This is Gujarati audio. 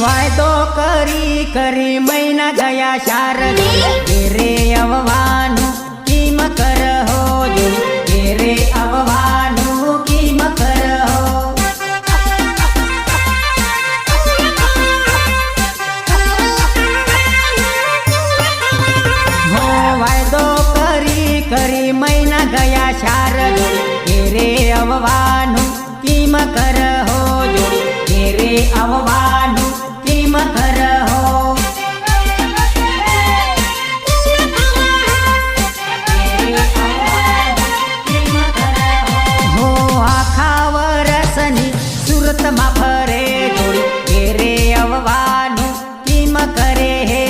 વાયદો કરી કરી મહિના ગયા ચાર રે આવવાનું કિમ કર હોજો રે આવવાનું કિમ કર હો હો વાયદો કરી કરી મહિના ગયા ચાર રે આવવાનું કિમ કર હોજો રે આવવાનું કરે જોડી ઘેરે આવવાનું કિમ કરે હે?